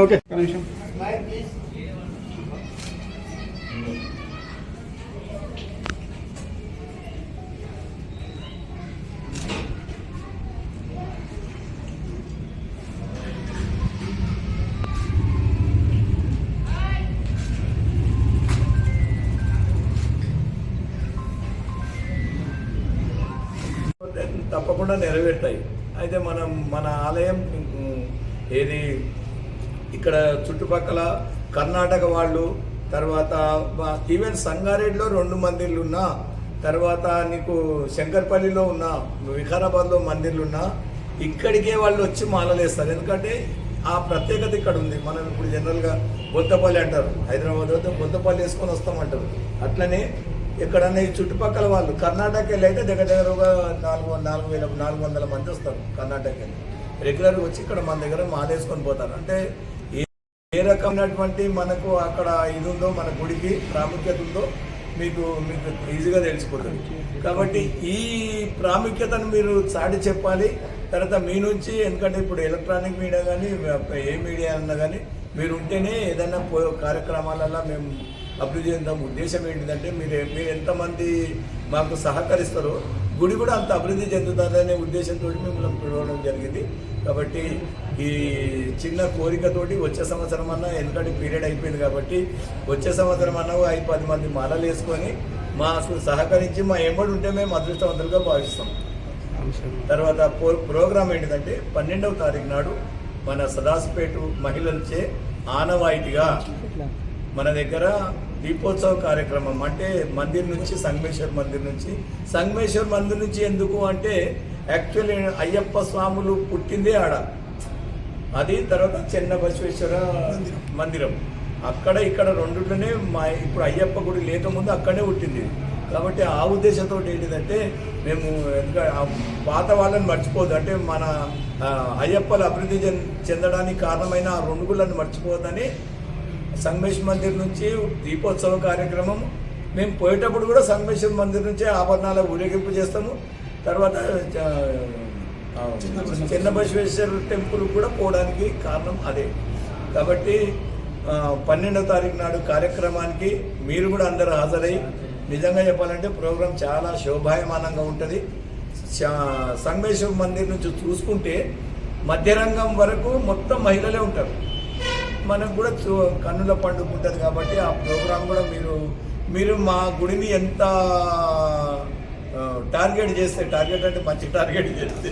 Okay. నిమిషం. తప్పకుండా నెరవేర్తాయి. అయితే మనం మన ఆలయం ఏది ఇక్కడ చుట్టుపక్కల కర్ణాటక వాళ్ళు తర్వాత ఈవెన్ సంగారెడ్డిలో రెండు మందిర్లు ఉన్నా తర్వాత నీకు శంకర్పల్లిలో ఉన్న వికారాబాద్లో మందిర్లు ఉన్నా ఇక్కడికే వాళ్ళు వచ్చి మాలలేస్తారు ఎందుకంటే ఆ ప్రత్యేకత ఇక్కడ ఉంది. మనం ఇప్పుడు జనరల్గా బొంతపల్లి అంటారు. హైదరాబాద్ వద్ద బొంతపల్లి వేసుకొని వస్తామంటారు అట్లనే ఎక్కడన్నా ఈ చుట్టుపక్కల వాళ్ళు కర్ణాటక వెళ్ళి అయితే దగ్గర దగ్గరగా నాలుగు నాలుగు వేల నాలుగు వందల మంది వస్తారు కర్ణాటక వెళ్ళి. రెగ్యులర్గా వచ్చి ఇక్కడ మన దగ్గర మాలేసుకొని పోతారు. అంటే రకమైనటువంటి మనకు అక్కడ ఇది ఉందో మన గుడికి ప్రాముఖ్యత ఉందో మీకు మీకు ఈజీగా తెలిసిపోతుంది. కాబట్టి ఈ ప్రాముఖ్యతను మీరు చాటి చెప్పాలి. తర్వాత మీ నుంచి ఎందుకంటే ఇప్పుడు ఎలక్ట్రానిక్ మీడియా కానీ ఏ మీడియా అన్నా కానీ మీరు ఉంటేనే ఏదైనా పో కార్యక్రమాలలో మేము అభివృద్ధి చెందాం. ఉద్దేశం ఏంటిదంటే మీరు మీరు ఎంతమంది మాకు సహకరిస్తారో గుడి కూడా అంత అభివృద్ధి చెందుతుందనే ఉద్దేశంతో మిమ్మల్ని పిలవడం జరిగింది. కాబట్టి ఈ చిన్న కోరికతోటి వచ్చే సంవత్సరం అన్నా ఎందుకంటే పీరియడ్ అయిపోయింది కాబట్టి వచ్చే సంవత్సరం అన్నా ఐదు పది మంది మాలలు వేసుకొని మాకు సహకరించి మా ఎంబడి ఉంటే మేము అదృష్టవంతులుగా భావిస్తాం. తర్వాత ప్రోగ్రామ్ ఏంటిదంటే పన్నెండవ తారీఖు నాడు మన సదాసిపేట మహిళలచే ఆనవాయితీగా మన దగ్గర దీపోత్సవ కార్యక్రమం అంటే మందిర్ నుంచి సంగమేశ్వర్ మందిర్ నుంచి. సంగమేశ్వర్ మందిర్ నుంచి ఎందుకు అంటే యాక్చువల్లీ అయ్యప్ప స్వాములు పుట్టిందే ఆడ. అది తర్వాత చెన్న బసవేశ్వర మందిరం. అక్కడ ఇక్కడ రెండులోనే మా ఇప్పుడు అయ్యప్ప గుడి లేకముందు అక్కడనే పుట్టింది. కాబట్టి ఆ ఉద్దేశంతో ఏంటిదంటే మేము ఎందుకంటే పాత వాళ్ళని మర్చిపోదు అంటే మన అయ్యప్పలు అభివృద్ధి చెంద- చెందడానికి కారణమైన ఆ రెండు గుళ్ళని సంగమేశ్ మందిర్ నుంచి దీపోత్సవ కార్యక్రమం. మేము పోయేటప్పుడు కూడా సంగమేశ్వర మందిర్ నుంచే ఆభరణాల ఊరేగింపు చేస్తాము. తర్వాత చిన్న బసవేశ్వర టెంపుల్ కూడా పోవడానికి కారణం అదే. కాబట్టి పన్నెండో తారీఖు నాడు కార్యక్రమానికి మీరు కూడా అందరూ హాజరై నిజంగా చెప్పాలంటే ప్రోగ్రాం చాలా శోభాయమానంగా ఉంటుంది. సంగమేశ్వర మందిర్ నుంచి చూసుకుంటే మధ్యరంగం వరకు మొత్తం మహిళలే ఉంటారు. మనకు కూడా కన్నుల పండుగ ఉంటుంది కాబట్టి ఆ ప్రోగ్రాం కూడా మీరు మీరు మా గుడిని ఎంత టార్గెట్ చేస్తే టార్గెట్ అంటే మంచి టార్గెట్ చేస్తే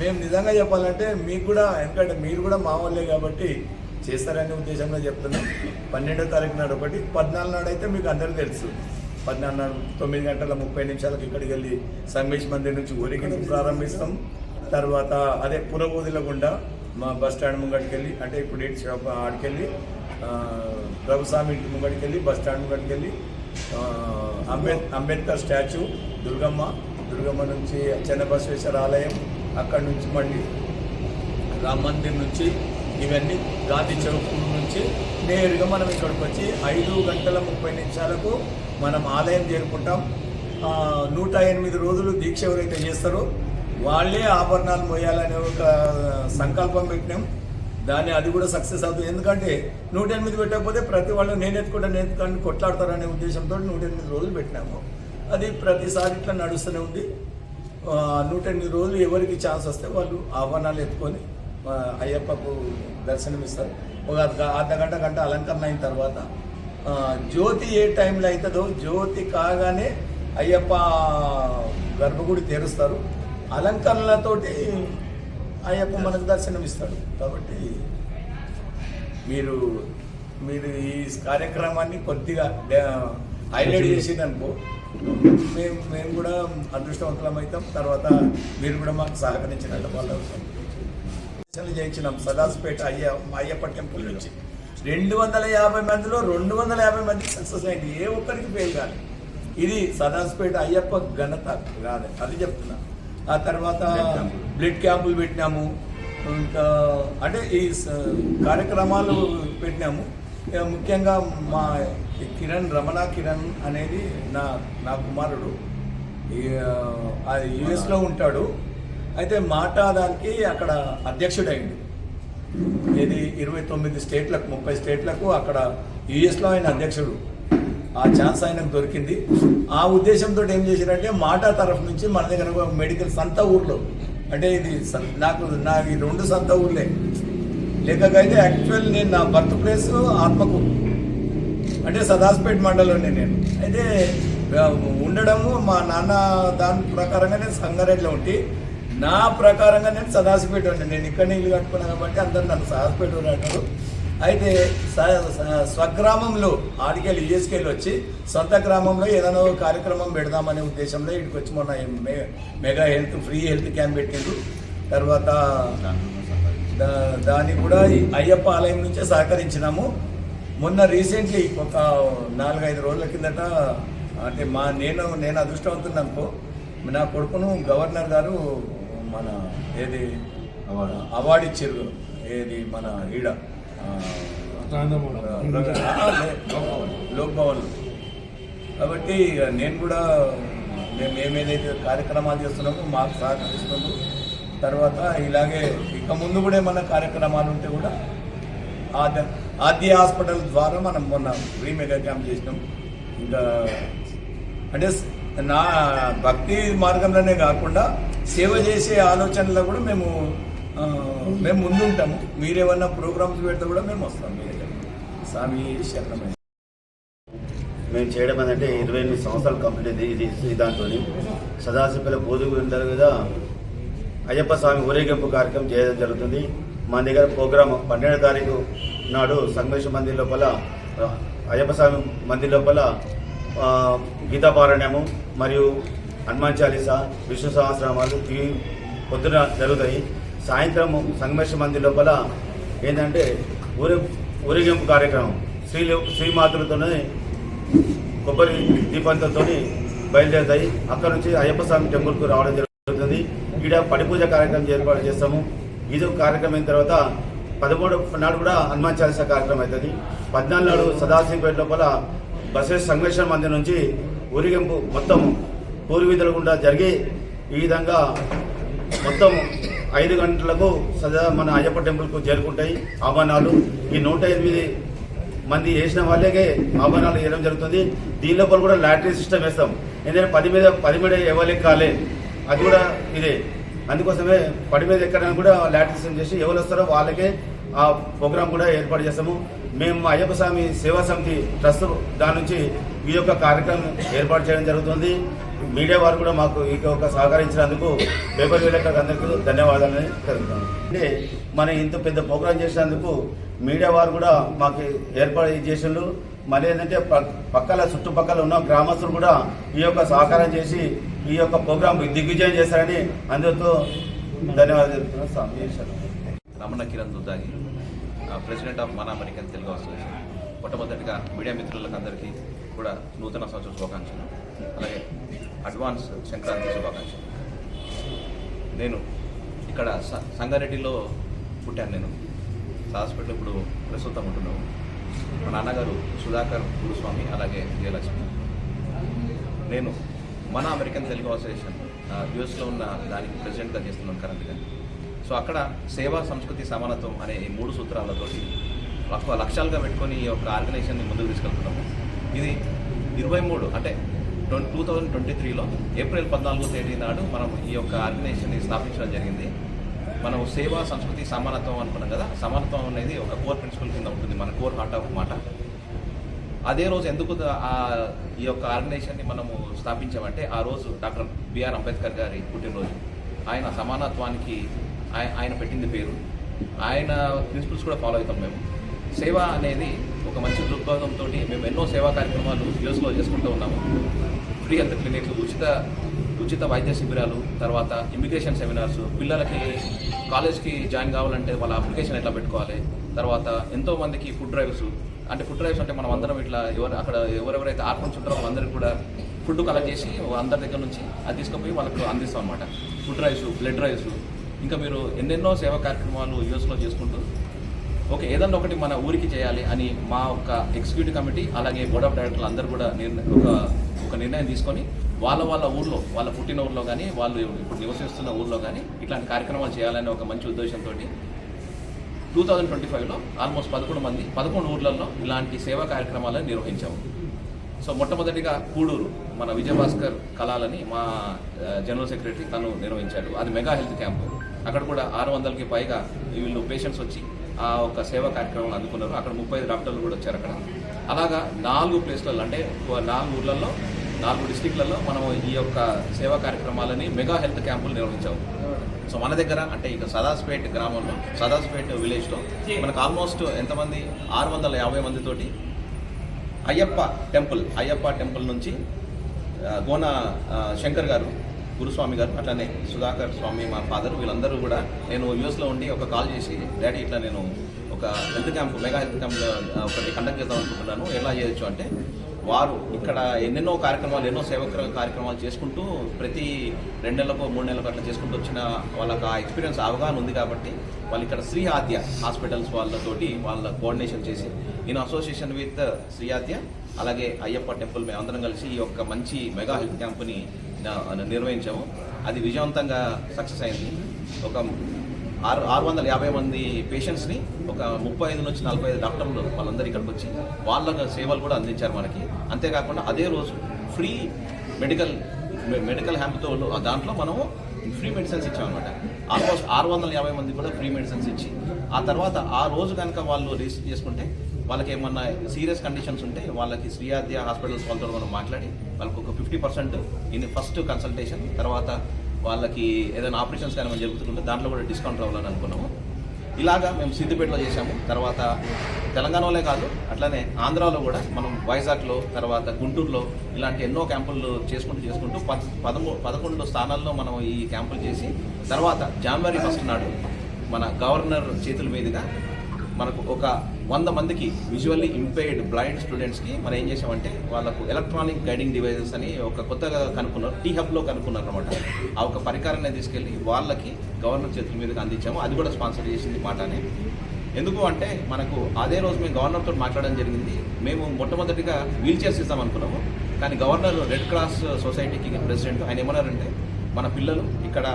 మేము నిజంగా చెప్పాలంటే మీకు కూడా ఎందుకంటే మీరు కూడా మా వాళ్ళే కాబట్టి చేస్తారనే ఉద్దేశంలో చెప్తున్నాం. పన్నెండో తారీఖు నాడు ఒకటి పద్నాలుగు నాడు అయితే మీకు అందరూ తెలుసు. పద్నాలుగు నాడు తొమ్మిది గంటల ముప్పై నిమిషాలకు ఇక్కడికి వెళ్ళి సంగేష్ మందిర్ నుంచి ఊరికి ప్రారంభిస్తాం. తర్వాత అదే పురబోధుల గుండా మా బస్ స్టాండ్ ముంగడికి వెళ్ళి అంటే ఇప్పుడు ఏంటి షాప్ ఆడికి వెళ్ళి ప్రభుస్వామి ఇంటి ముంగడికి వెళ్ళి బస్ స్టాండ్ ముంగడికి వెళ్ళి అంబేద్ అంబేద్కర్ స్టాచ్యూ దుర్గమ్మ దుర్గమ్మ నుంచి చెన్నబసవేశ్వర ఆలయం అక్కడి నుంచి మళ్ళీ రామ్ మందిర్ నుంచి ఇవన్నీ గాంధీ చౌక్ నుంచి నేరుగా మనం ఇక్కడికి వచ్చి ఐదు గంటల ముప్పై నిమిషాలకు మనం ఆలయం చేరుకుంటాం. నూట ఎనిమిది రోజులు దీక్ష ఎవరైతే చేస్తారో వాళ్ళే ఆభరణాలు మోయాలనే ఒక సంకల్పం పెట్టినాం. దాన్ని అది కూడా సక్సెస్ అవుతుంది. ఎందుకంటే నూట ఎనిమిది పెట్టకపోతే ప్రతి వాళ్ళు నేను ఎత్తుకుంటా నేను ఎత్తుకొని కొట్లాడతారనే ఉద్దేశంతో నూట ఎనిమిది రోజులు పెట్టినాము. అది ప్రతిసారి ఇట్లా నడుస్తూనే ఉంది. నూట ఎనిమిది రోజులు ఎవరికి ఛాన్స్ వస్తే వాళ్ళు ఆహ్వానాలు ఎత్తుకొని అయ్యప్పకు అయ్యప్పకు దర్శనమిస్తారు. ఒక అర్ధ- గంట గంట అలంకరణ అయిన తర్వాత జ్యోతి ఏ టైంలో అవుతుందో జ్యోతి కాగానే అయ్యప్ప గర్భగుడి తెరుస్తారు. అలంకరణలతోటి ఆయప్ప మనకు దర్శనం ఇస్తాడు కాబట్టి మీరు మీరు ఈ కార్యక్రమాన్ని కొద్దిగా డా- హైలైట్ చేసిందనుకో మేము మేము కూడా అదృష్టవంతులం అవుతాం తర్వాత మీరు కూడా మాకు సహకరించినట్టు వాళ్ళు అవుతాం చేయించినాం. సదాస్పేట అయ్య అయ్యప్ప టెంపుల్ నుంచి. రెండు వందల యాభై మందిలో రెండు వందల యాభై మంది సక్సెస్ అయింది. ఏ ఒక్కరికి ఫెయిల్ కాదు ఇది సదాస్పేట అయ్యప్ప ఘనత కాదు. అది చెప్తున్నాను ఆ తర్వాత బ్లడ్ క్యాంపులు పెట్టినాము. ఇంకా అంటే ఈ కార్యక్రమాలు పెట్టినాము. ముఖ్యంగా మా కిరణ్ రమణ కిరణ్ అనేది నా నా కుమారుడు. యుఎస్లో ఉంటాడు. అయితే మాట దానికి అక్కడ అధ్యక్షుడైండు. ఇది ఇరవై తొమ్మిది స్టేట్లకు ముప్పై స్టేట్లకు అక్కడ యుఎస్లో ఆయన అధ్యక్షుడు. ఆ ఛాన్స్ ఆయనకు దొరికింది. ఆ ఉద్దేశంతో ఏం చేశారంటే మాటా తరఫు నుంచి మన దగ్గర మెడికల్ సంత ఊర్లో అంటే ఇది నాకు నా ఈ రెండు సంత ఊర్లే. లేకకైతే యాక్చువల్ నేను నా బర్త్ ప్లేస్ ఆత్మకు అంటే సదాస్పేట్ మండలంలోనే నేను. అయితే ఉండడము మా నాన్న దాని ప్రకారంగా నేను సంగారెడ్డిలో ఉండి నా ప్రకారంగా నేను సదాసిపేట నేను ఇక్కడ ఇల్లు కట్టుకున్నాను కాబట్టి అందరు నన్ను సదాసిపేట అంటారు అయితే స్వగ్రామంలో ఆడికెళ్ళి యూఎస్కెళ్ళి వచ్చి సొంత గ్రామంలో ఏదైనా కార్యక్రమం పెడదామనే ఉద్దేశంలో ఇక్కడికి వచ్చి మొన్న మె- mega health free health camp పెట్టిండ్రు. తర్వాత దా- దానికి కూడా అయ్యప్ప ఆలయం నుంచే సహకరించినాము. మొన్న రీసెంట్లీ ఒక నాలుగైదు రోజుల కిందట అంటే మా నేను నేను అదృష్టవంతుని అనుకో నా కొడుకును గవర్నర్ గారు మన ఏది? అవార్డు. ఇచ్చారు ఏది? మన ఈడ. ఆ, ఆ, లే- లోక్ భవన్లో కాబట్టి నేను కూడా మేము ఏమేదైతే కార్యక్రమాలు చేస్తున్నామో మాకు సహకరిస్తున్నాము తర్వాత ఇలాగే ఇక ముందు కూడా ఏమైనా కార్యక్రమాలు ఉంటే కూడా ఆద్య ఆద్య హాస్పిటల్ ద్వారా మనం మొన్న ఫ్రీ మెగా క్యాంప్ చేసినాం. ఇంకా అంటే నా భక్తి మార్గంలోనే కాకుండా సేవ చేసే ఆలోచనలో కూడా మేము మేము ముందుంటాము మీరేమన్నా ప్రోగ్రామ్స్ పెడితే కూడా మేము వస్తాం మీ స్వామి శరణమే. మేము చేయడం ఏంటంటే ఇరవై ఎనిమిది సంవత్సరాలు కంప్లీట్ అయింది ఇది ఈ దాంతో సదాశివపల్లి బోధుగు ఉంటారు కదా అయ్యప్ప స్వామి ఊరేగింపు కార్యక్రమం చేయడం జరుగుతుంది. మన దగ్గర ప్రోగ్రామ్ పన్నెండో తారీఖు నాడు సంగమేశ్వర మందిర్ లోపల అయ్యప్ప స్వామి మందిర్ లోపల గీతాపారాయణము మరియు హనుమాన్ చాలీసా విష్ణు సహస్రనామాలు ఇవి పొద్దున జరుగుతాయి. సాయంత్రం సంగమేశ్వర మందిర్ లోపల ఏంటంటే ఊరే ఊరేగింపు కార్యక్రమం. శ్రీ శ్రీమాతలతోనే కొబ్బరి దీపంతో బయలుదేరుతాయి. అక్కడ నుంచి అయ్యప్ప స్వామి టెంపుల్కు రావడం జరుగుతుంది. ఈడ పడిపూజ కార్యక్రమం ఏర్పాటు చేస్తాము. ఇది కార్యక్రమం అయిన తర్వాత పదమూడు నాడు కూడా హనుమాన్ చాలీస కార్యక్రమం అవుతుంది. పద్నాలుగు నాడు సదాశివపేట లోపల బసవేశ్వర సంఘర్షణ మందిర్ నుంచి ఊరిగింపు మొత్తం పూర్వీధుల గుండా జరిగి ఈ విధంగా మొత్తం ఐదు గంటలకు సదా మన అయ్యప్ప టెంపుల్కు చేరుకుంటాయి ఆభరణాలు. ఈ నూట ఎనిమిది మంది వేసిన వాళ్ళకే ఆభరణాలు వేయడం జరుగుతుంది. దీని లోపల కూడా లాటరీ సిస్టమ్ వేస్తాం. ఎందుకంటే పది మీద పది మీద ఎవరికి కాలే అది కూడా ఇదే. అందుకోసమే పడి మీద ఎక్కడానికి కూడా లాటరీ సిస్టమ్ చేసి ఎవరు వస్తారో వాళ్ళకే ఆ ప్రోగ్రాం కూడా ఏర్పాటు చేస్తాము. మేము అయ్యప్ప స్వామి సేవా సమితి ట్రస్ట్ దాని నుంచి ఈ యొక్క కార్యక్రమం ఏర్పాటు చేయడం జరుగుతుంది. మీడియా వారు కూడా మాకు ఈ యొక్క సహకరించినందుకు పేపర్ విలేకరులకు అందరికీ ధన్యవాదాలని తెలుపుతాను అంటే మనం ఇంత పెద్ద ప్రోగ్రాం చేసినందుకు మీడియా వారు కూడా మాకు ఏర్పాటు చేసిండ్రు. మరి ఏంటంటే ప- పక్కల చుట్టుపక్కల ఉన్న గ్రామస్తులు కూడా ఈ యొక్క సహకారం చేసి ఈ యొక్క ప్రోగ్రాం దిగ్విజయం చేశారని అందరితో ధన్యవాదాలు తెలుపుతున్నాను స్వామి రమణ కిరణ్ దుద్దాగి ప్రెసిడెంట్ ఆఫ్ మన అమెరికన్ తెలుగు అసోసియేషన్. మొట్టమొదటిగా మీడియా మిత్రులకు అందరికీ కూడా నూతన సంవత్సర శుభాకాంక్షలు. అలాగే అడ్వాన్స్ సంక్రాంతి శుభాకాంక్షలు. నేను ఇక్కడ స- సంగారెడ్డిలో పుట్టాను నేను. హాస్పిటల్ ఇప్పుడు ప్రస్తుతం ఉంటున్నాము. మా నాన్నగారు సుధాకర్ గురుస్వామి అలాగే జయలక్ష్మి నేను మన అమెరికన్ తెలుగు అసోసియేషన్ యుఎస్లో ఉన్న దానికి ప్రెసిడెంట్గా చేస్తున్నాను కరెంట్గా. సో అక్కడ సేవా సంస్కృతి సమానత్వం అనే ఈ మూడు సూత్రాలతోటి ఎక్కువ లక్ష్యాలుగా పెట్టుకొని ఈ యొక్క ఆర్గనైజేషన్ని ముందుకు తీసుకెళ్తున్నాము. ఇది ఇరవై మూడు అంటే ట్వంటీ టూ థౌజండ్ ట్వంటీ త్రీలో ఏప్రిల్ పద్నాలుగో తేదీ నాడు మనం ఈ యొక్క ఆర్గనైజేషన్ని స్థాపించడం జరిగింది. మనం సేవా సంస్కృతి సమానత్వం అనుకున్నాం కదా సమానత్వం అనేది ఒక కోర్ ప్రిన్సిపల్ కింద ఉంటుంది మన కోర్ హార్ట్ ఆఫ్ మాట. అదే రోజు ఎందుకు ఈ యొక్క ఆర్గనైజేషన్ని మనము స్థాపించామంటే ఆ రోజు డాక్టర్ బిఆర్ అంబేద్కర్ గారి పుట్టినరోజు. ఆయన సమానత్వానికి ఆయన పెట్టింది పేరు. ఆయన ప్రిన్సిపల్స్ కూడా ఫాలో అవుతాం మేము. సేవ అనేది ఒక మంచి దృక్పథంతో మేము ఎన్నో సేవా కార్యక్రమాలు యూఎస్లో చేసుకుంటూ ఉన్నాము. ఫ్రీ హెల్త్ క్లినిక్లు ఉచిత ఉచిత వైద్య శిబిరాలు తర్వాత ఇమిగ్రేషన్ సెమినార్స్ పిల్లలకి కాలేజ్కి జాయిన్ కావాలంటే వాళ్ళ అప్లికేషన్ ఎట్లా పెట్టుకోవాలి? తర్వాత ఎంతోమందికి ఫుడ్ డ్రైవ్స్ అంటే ఫుడ్ డ్రైవ్స్ అంటే మనం అందరం ఇట్లా ఎవరు అక్కడ ఎవరెవరైతే ఆర్ఫన్స్ ఉంటారో వాళ్ళందరికీ కూడా ఫుడ్ కలెక్ట్ చేసి అందరి దగ్గర నుంచి అది తీసుకుపోయి వాళ్ళకు అందిస్తాం అనమాట ఫుడ్ డ్రైవ్స్ బ్లడ్ డ్రైవ్స్ ఇంకా మీరు ఎన్నెన్నో సేవా కార్యక్రమాలు యూఎస్లో చేసుకుంటూ ఓకే ఏదన్నా ఒకటి మన ఊరికి చేయాలి అని మా ఒక ఎగ్జిక్యూటివ్ కమిటీ అలాగే బోర్డ్ ఆఫ్ డైరెక్టర్లు అందరూ కూడా ఒక ఒక నిర్ణయం తీసుకొని వాళ్ళ వాళ్ళ ఊర్లో వాళ్ళ పుట్టిన ఊర్లో కానీ వాళ్ళు ఇప్పుడు నివసిస్తున్న ఊర్లో కానీ ఇట్లాంటి కార్యక్రమాలు చేయాలనే ఒక మంచి ఉద్దేశంతో టూ థౌజండ్ ట్వంటీ ఫైవ్లో ఆల్మోస్ట్ పదకొండు మంది పదకొండు ఊర్లలో ఇలాంటి సేవా కార్యక్రమాలను నిర్వహించాము. సో మొట్టమొదటిగా కూడూరు మన విజయభాస్కర్ కళాలని మా జనరల్ సెక్రటరీ తను నిర్వహించాడు. అది మెగా హెల్త్ క్యాంపు. అక్కడ కూడా ఆరు వందలకి పైగా వీళ్ళు పేషెంట్స్ వచ్చి ఆ ఒక సేవా కార్యక్రమాలు అందుకున్నారు. అక్కడ ముప్పై ఐదు డాక్టర్లు కూడా వచ్చారు అక్కడ. అలాగా నాలుగు ప్లేస్లలో అంటే నాలుగు ఊర్లలో నాలుగు డిస్టిక్లలో మనం ఈ యొక్క సేవా కార్యక్రమాలని మెగా హెల్త్ క్యాంపులు నిర్వహించాము. సో మన దగ్గర అంటే ఇక సదాస్పేట్ గ్రామంలో సదాస్పేట్ విలేజ్లో మనకు ఆల్మోస్ట్ ఎంతమంది? ఆరు వందల యాభై మందితోటి అయ్యప్ప టెంపుల్ అయ్యప్ప టెంపుల్ నుంచి గోనా గోన శంకర్ గారు గురుస్వామి గారు అట్లానే సుధాకర్ స్వామి మా ఫాదర్ వీళ్ళందరూ కూడా నేను యూఎస్లో ఉండి ఒక కాల్ చేసి డాడీ ఇట్లా నేను ఒక health camp mega health camp ఒకటి కండక్ట్ చేద్దాం అనుకుంటున్నాను. ఎలా చేయొచ్చు? అంటే వారు ఇక్కడ ఎన్నెన్నో కార్యక్రమాలు ఎన్నో సేవక కార్యక్రమాలు చేసుకుంటూ ప్రతి రెండు నెలలకు మూడు నెలలకు అట్లా చేసుకుంటూ వచ్చిన వాళ్ళకి ఆ ఎక్స్పీరియన్స్ అవగాహన ఉంది కాబట్టి వాళ్ళు ఇక్కడ శ్రీ ఆద్య హాస్పిటల్స్ వాళ్ళతోటి వాళ్ళ కోఆర్డినేషన్ చేసి in association with Shri Adya అలాగే అయ్యప్ప టెంపుల్ మేమందరం కలిసి ఈ యొక్క మంచి మెగా హెల్త్ క్యాంప్ని నిర్వహించాము. అది విజయవంతంగా సక్సెస్ అయింది. ఒక ఆరు ఆరు వందల యాభై మంది పేషెంట్స్ని ఒక ముప్పై ఐదు నుంచి నలభై ఐదు డాక్టర్లు వాళ్ళందరూ ఇక్కడికి వచ్చి వాళ్ళ సేవలు కూడా అందించారు మనకి. అంతేకాకుండా అదే రోజు ఫ్రీ మెడికల్ మెడికల్ హ్యాంప్తో దాంట్లో మనము ఫ్రీ మెడిసిన్స్ ఇచ్చామన్నమాట. ఆల్మోస్ట్ ఆరు వందల యాభై మంది కూడా ఫ్రీ మెడిసిన్స్ ఇచ్చి ఆ తర్వాత ఆ రోజు కనుక వాళ్ళు రిజిస్టర్ చేసుకుంటే వాళ్ళకి ఏమన్నా సీరియస్ కండిషన్స్ ఉంటే వాళ్ళకి శ్రీయాద్య హాస్పిటల్స్ వాళ్ళతో మనం మాట్లాడి వాళ్ళకి ఒక fifty percent in first consultation తర్వాత వాళ్ళకి ఏదైనా ఆపరేషన్స్ కానీ మనం జరుగుతుంటే దాంట్లో కూడా డిస్కౌంట్ రావాలని అనుకున్నాము. ఇలాగా మేము సిద్దిపేటలో చేశాము. తర్వాత తెలంగాణలోనే కాదు అట్లానే ఆంధ్రాలో కూడా మనం వైజాగ్లో తర్వాత గుంటూరులో ఇలాంటి ఎన్నో క్యాంపులు చేసుకుంటూ చేసుకుంటూ పద్ పదమూ పదకొండు స్థానాల్లో మనం ఈ క్యాంపులు చేసి తర్వాత జనవరి ఫస్ట్ నాడు మన గవర్నర్ చేతుల మీదుగా మనకు ఒక వంద మందికి విజువల్లీ ఇంపేర్డ్ బ్లైండ్ స్టూడెంట్స్కి మనం ఏం చేసామంటే వాళ్ళకు ఎలక్ట్రానిక్ గైడింగ్ డివైజెస్ అని ఒక కొత్తగా కనుక్కున్నారు టీ హబ్లో కనుక్కున్నారు అనమాట ఆ ఒక పరికరాన్ని తీసుకెళ్ళి వాళ్ళకి గవర్నర్ చేతుల మీదకి అందించాము. అది కూడా స్పాన్సర్ చేసింది మాటనే. ఎందుకు అంటే మనకు అదే రోజు మేము గవర్నర్తో మాట్లాడడం జరిగింది. మేము మొట్టమొదటిగా వీల్ చైర్స్ ఇస్తాం అనుకున్నాము. కానీ గవర్నర్ రెడ్ క్రాస్ సొసైటీకి ప్రెసిడెంట్ ఆయన ఏమన్నారంటే మన పిల్లలు ఇక్కడ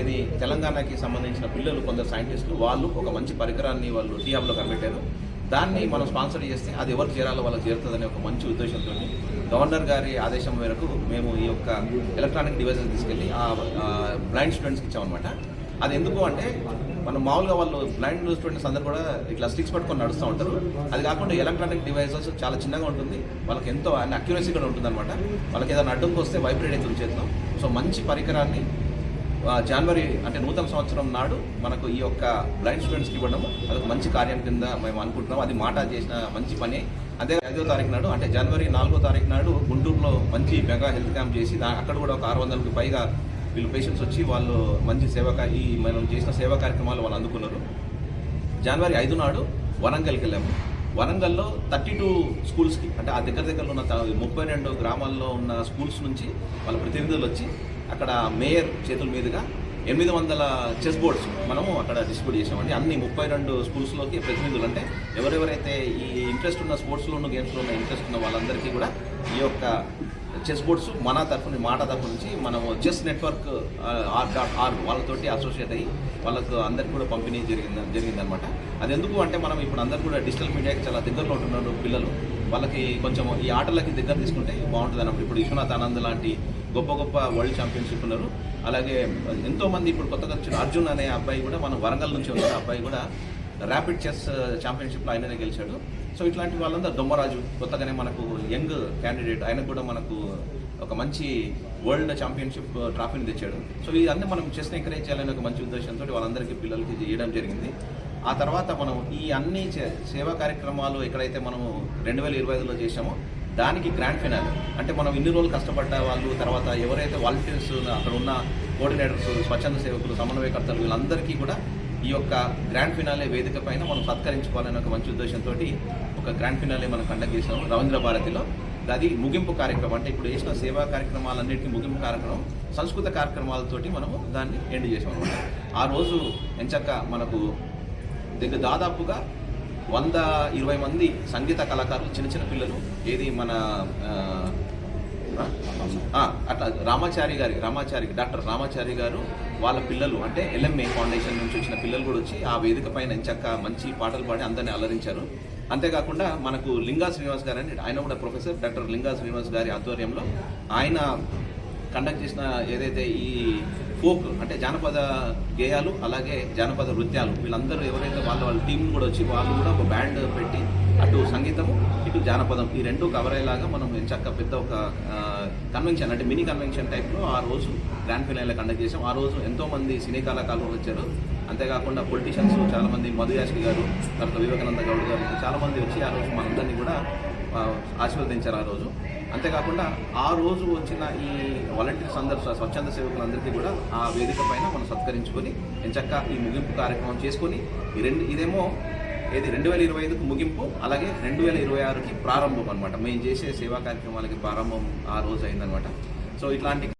ఏది తెలంగాణకి సంబంధించిన పిల్లలు కొందరు సైంటిస్టులు వాళ్ళు ఒక మంచి పరికరాన్ని వాళ్ళు టీఆర్లో కనిపెట్టారు. దాన్ని మనం స్పాన్సర్ చేస్తే అది ఎవరికి చేరాలో వాళ్ళకి చేరుతుందనే ఒక మంచి ఉద్దేశంతో గవర్నర్ గారి ఆదేశం మేరకు మేము ఈ యొక్క ఎలక్ట్రానిక్ డివైసెస్ తీసుకెళ్ళి ఆ బ్లైండ్ స్టూడెంట్స్కి ఇచ్చామన్నమాట. అది ఎందుకు అంటే మనం మామూలుగా వాళ్ళు బ్లైండ్ స్టూడెంట్స్ అందరూ కూడా ఇట్లా స్టిక్స్ పట్టుకొని నడుస్తూ ఉంటారు. అది కాకుండా ఎలక్ట్రానిక్ డివైసెస్ చాలా చిన్నగా ఉంటుంది. వాళ్ళకి ఎంతో అక్యురసీ కూడా ఉంటుంది అనమాట వాళ్ళకి ఏదైనా అడ్డంకి వస్తే వైబ్రేట్ అవుతుంది చేతిలో. సో మంచి పరికరాన్ని జనవరి అంటే నూతన సంవత్సరం నాడు మనకు ఈ యొక్క బ్లైండ్ స్టూడెంట్స్కి ఇవ్వడము. అదొక మంచి కార్యం కింద మేము అనుకుంటున్నాం అది మాట చేసిన మంచి పని. అదే ఐదో తారీఖు నాడు అంటే జనవరి నాలుగో తారీఖు నాడు గుంటూరులో మంచి మెగా హెల్త్ క్యాంప్ చేసి అక్కడ కూడా ఒక ఆరు వందలకు పైగా వీళ్ళు పేషెంట్స్ వచ్చి వాళ్ళు మంచి సేవా ఈ మనం చేసిన సేవా కార్యక్రమాలు వాళ్ళు అందుకున్నారు. జనవరి ఐదు నాడు వరంగల్కి వెళ్ళాము. వరంగల్లో థర్టీ టూ స్కూల్స్కి అంటే ఆ దగ్గర దగ్గరలో ఉన్న ముప్పై రెండు గ్రామాల్లో ఉన్న స్కూల్స్ నుంచి వాళ్ళ ప్రతినిధులు వచ్చి అక్కడ మేయర్ చేతుల మీదుగా ఎనిమిది వందల చెస్ బోర్డ్స్ మనము అక్కడ డిస్ట్రిబ్యూట్ చేసామండి అన్ని ముప్పై రెండు స్కూల్స్లోకి ప్రతినిధులు అంటే ఎవరెవరైతే ఈ ఇంట్రెస్ట్ ఉన్న స్పోర్ట్స్లోను గేమ్స్లో ఉన్న ఇంట్రెస్ట్ ఉన్న వాళ్ళందరికీ కూడా ఈ యొక్క చెస్ బోర్డ్స్ మన తరఫు నుంచి మాట తరఫు నుంచి మనము chess network R dot R వాళ్ళతోటి అసోసియేట్ అయ్యి వాళ్ళకు అందరికి కూడా పంపిణీ జరిగింది జరిగిందనమాట. అది ఎందుకు అంటే మనం ఇప్పుడు అందరు కూడా డిజిటల్ మీడియాకి చాలా దగ్గరలో ఉంటున్నారు పిల్లలు. వాళ్ళకి కొంచెం ఈ ఆటలకి దగ్గర తీసుకుంటే బాగుంటుంది అన్నప్పుడు ఇప్పుడు విశ్వనాథ్ ఆనంద్ లాంటి గొప్ప గొప్ప వరల్డ్ ఛాంపియన్షిప్ ఉన్నారు. అలాగే ఎంతోమంది ఇప్పుడు కొత్తగా వచ్చిన అర్జున్ అనే అబ్బాయి కూడా మన వరంగల్ నుంచి ఉన్న అబ్బాయి కూడా ర్యాపిడ్ చెస్ ఛాంపియన్షిప్లో ఆయననే గెలిచాడు. సో ఇట్లాంటి వాళ్ళందరూ దొమ్మరాజు కొత్తగానే మనకు యంగ్ క్యాండిడేట్ ఆయన కూడా మనకు ఒక మంచి వరల్డ్ ఛాంపియన్షిప్ ట్రాఫీని తెచ్చాడు. సో ఇవన్నీ మనం చెస్ని ఎంకరేజ్ చేయాలనే ఒక మంచి ఉద్దేశంతో వాళ్ళందరికీ పిల్లలకి చేయడం జరిగింది. ఆ తర్వాత మనం ఈ అన్ని సేవా కార్యక్రమాలు ఎక్కడైతే మనము రెండు వేల ఇరవై ఐదులో చేసామో దానికి గ్రాండ్ ఫినాల్ అంటే మనం ఇన్ని రోజులు కష్టపడ్డ వాళ్ళు తర్వాత ఎవరైతే వాలంటీర్స్ అక్కడ ఉన్న కోఆర్డినేటర్స్ స్వచ్ఛంద సేవకులు సమన్వయకర్తలు వీళ్ళందరికీ కూడా ఈ యొక్క గ్రాండ్ ఫినాలే వేదిక పైన మనం సత్కరించుకోవాలనే ఒక మంచి ఉద్దేశంతో ఒక గ్రాండ్ ఫినాలే మనం కండక్ట్ చేసాము రవీంద్ర భారతిలో. అది ముగింపు కార్యక్రమం. అంటే ఇప్పుడు చేసిన సేవా కార్యక్రమాలన్నింటికి ముగింపు కార్యక్రమం. సంస్కృత కార్యక్రమాలతోటి మనము దాన్ని ఎండ్ చేసాం అనమాట ఆ రోజు ఎంచక్క మనకు దగ్గర దాదాపుగా వంద ఇరవై మంది సంగీత కళాకారులు చిన్న చిన్న పిల్లలు ఏది మన అట్లా రామాచారి గారి రామాచారి డాక్టర్ రామాచారి గారు వాళ్ళ పిల్లలు అంటే ఎల్ఎంఏ ఫౌండేషన్ నుంచి వచ్చిన పిల్లలు కూడా వచ్చి ఆ వేదిక పైన ఎంచక్క మంచి పాటలు పాడి అందరిని అలరించారు. అంతేకాకుండా మనకు లింగా శ్రీనివాస్ గారు అని ఆయన కూడా ప్రొఫెసర్ డాక్టర్ లింగా శ్రీనివాస్ గారి ఆధ్వర్యంలో ఆయన కండక్ట్ చేసిన ఏదైతే ఈ ఫోక్ అంటే జానపద గేయాలు అలాగే జానపద నృత్యాలు. వీళ్ళందరూ ఎవరైతే వాళ్ళ వాళ్ళ టీం కూడా వచ్చి వాళ్ళు కూడా ఒక బ్యాండ్ పెట్టి అటు సంగీతము ఇటు జానపదం ఈ రెండు కవర్ అయ్యేలాగా మనం చక్క పెద్ద ఒక కన్వెన్షన్ అంటే మినీ కన్వెన్షన్ టైప్లో ఆ రోజు గ్రాండ్ ఫినాయిల్ కండక్ట్ చేసాం ఆ రోజు ఎంతో మంది సినీ కళాకారులు వచ్చారు. అంతేకాకుండా పొలిటీషియన్స్ చాలామంది మంది గారు తర్వాత వివేకానంద గౌడ్ గారు చాలామంది వచ్చి ఆ రోజు మనందరినీ కూడా ఆశీర్వదించారు ఆ రోజు. అంతేకాకుండా ఆ రోజు వచ్చిన ఈ వాలంటీర్స్ అందరూ స్వచ్ఛంద సేవకులందరికీ కూడా ఆ వేదిక పైన మనం సత్కరించుకొని ఎంచక్క ఈ ముగింపు కార్యక్రమం చేసుకొని ఈ రెండు ఇదేమో ఏది రెండు వేల ఇరవై ఐదుకు ముగింపు అలాగే రెండు వేల ఇరవై ఆరుకి ప్రారంభం అనమాట మేము చేసే సేవా కార్యక్రమాలకి ప్రారంభం ఆ రోజు అయిందనమాట సో ఇట్లాంటి